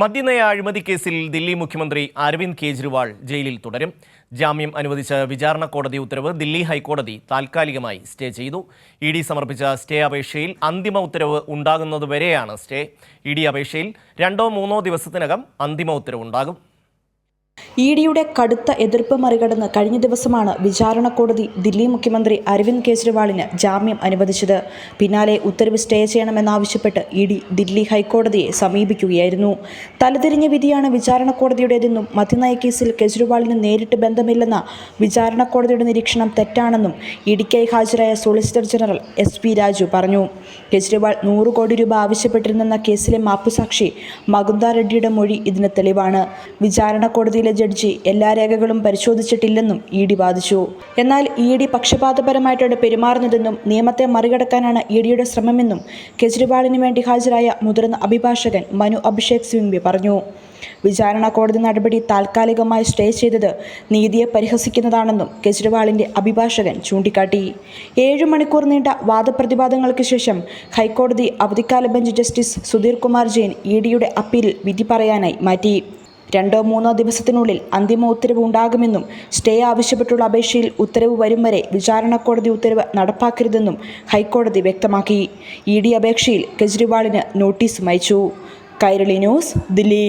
മദ്യനയ അഴിമതി കേസിൽ ദില്ലി മുഖ്യമന്ത്രി അരവിന്ദ് കെജ്രിവാൾ ജയിലിൽ തുടരും. ജാമ്യം അനുവദിച്ച വിചാരണ കോടതി ഉത്തരവ് ദില്ലി ഹൈക്കോടതി താൽക്കാലികമായി സ്റ്റേ ചെയ്തു. ഇ ഡി സമർപ്പിച്ച സ്റ്റേ അപേക്ഷയിൽ അന്തിമ ഉത്തരവ് ഉണ്ടാകുന്നതുവരെയാണ് സ്റ്റേ. ഇ ഡി അപേക്ഷയിൽ രണ്ടോ മൂന്നോ ദിവസത്തിനകം അന്തിമ ഉത്തരവുണ്ടാകും. ഇ ഡിയുടെ കടുത്ത എതിർപ്പ് മറികടന്ന് കഴിഞ്ഞ ദിവസമാണ് വിചാരണ കോടതി ദില്ലി മുഖ്യമന്ത്രി അരവിന്ദ് കെജ്രിവാളിന് ജാമ്യം അനുവദിച്ചത്. പിന്നാലെ ഉത്തരവ് സ്റ്റേ ചെയ്യണമെന്നാവശ്യപ്പെട്ട് ഇ ഡി ദില്ലി ഹൈക്കോടതിയെ സമീപിക്കുകയായിരുന്നു. തലതിരിഞ്ഞ വിധിയാണ് വിചാരണ കോടതിയുടേതെന്നും മദ്യനയ കേസിൽ കെജ്രിവാളിന് നേരിട്ട് ബന്ധമില്ലെന്ന വിചാരണ കോടതിയുടെ നിരീക്ഷണം തെറ്റാണെന്നും ഇ ഡിക്കായി ഹാജരായ solicitor general S P Raju പറഞ്ഞു. കെജ്രിവാൾ നൂറ് കോടി രൂപ ആവശ്യപ്പെട്ടിരുന്നെന്ന കേസിലെ മാപ്പുസാക്ഷി മകുന്ദ റെഡ്ഡിയുടെ മൊഴി ഇതിന് തെളിവാണ്. വിചാരണ കോടതിയിലെ ജഡ്ജി എല്ലാ രേഖകളും പരിശോധിച്ചിട്ടില്ലെന്നും ഇ ഡി വാദിച്ചു. എന്നാൽ ഇ ഡി പക്ഷപാതപരമായിട്ടാണ് പെരുമാറുന്നതെന്നും നിയമത്തെ മറികടക്കാനാണ് ഇ ഡിയുടെ ശ്രമമെന്നും കെജ്രിവാളിന് വേണ്ടി ഹാജരായ മുതിർന്ന അഭിഭാഷകൻ മനു അഭിഷേക് സിംഗ്വി പറഞ്ഞു. വിചാരണ കോടതി നടപടി താൽക്കാലികമായി സ്റ്റേ ചെയ്തത് നീതിയെ പരിഹസിക്കുന്നതാണെന്നും കെജ്രിവാളിന്റെ അഭിഭാഷകൻ ചൂണ്ടിക്കാട്ടി. ഏഴു മണിക്കൂർ നീണ്ട വാദപ്രതിവാദങ്ങൾക്ക് ശേഷം ഹൈക്കോടതി അവധിക്കാല bench justice Sudhir Kumar Jain E ഡിയുടെ അപ്പീലിൽ വിധി പറയാനായി മാറ്റി. രണ്ടോ മൂന്നോ ദിവസത്തിനുള്ളിൽ അന്തിമ ഉത്തരവ് ഉണ്ടാകുമെന്നും സ്റ്റേ ആവശ്യപ്പെട്ടുള്ള അപേക്ഷയിൽ ഉത്തരവ് വരും വരെ വിചാരണ കോടതി ഉത്തരവ് നടപ്പാക്കരുതെന്നും ഹൈക്കോടതി വ്യക്തമാക്കി. ഇ ഡി അപേക്ഷയിൽ കെജ്രിവാളിന് നോട്ടീസും അയച്ചു. കൈരളി ന്യൂസ് ദില്ലി.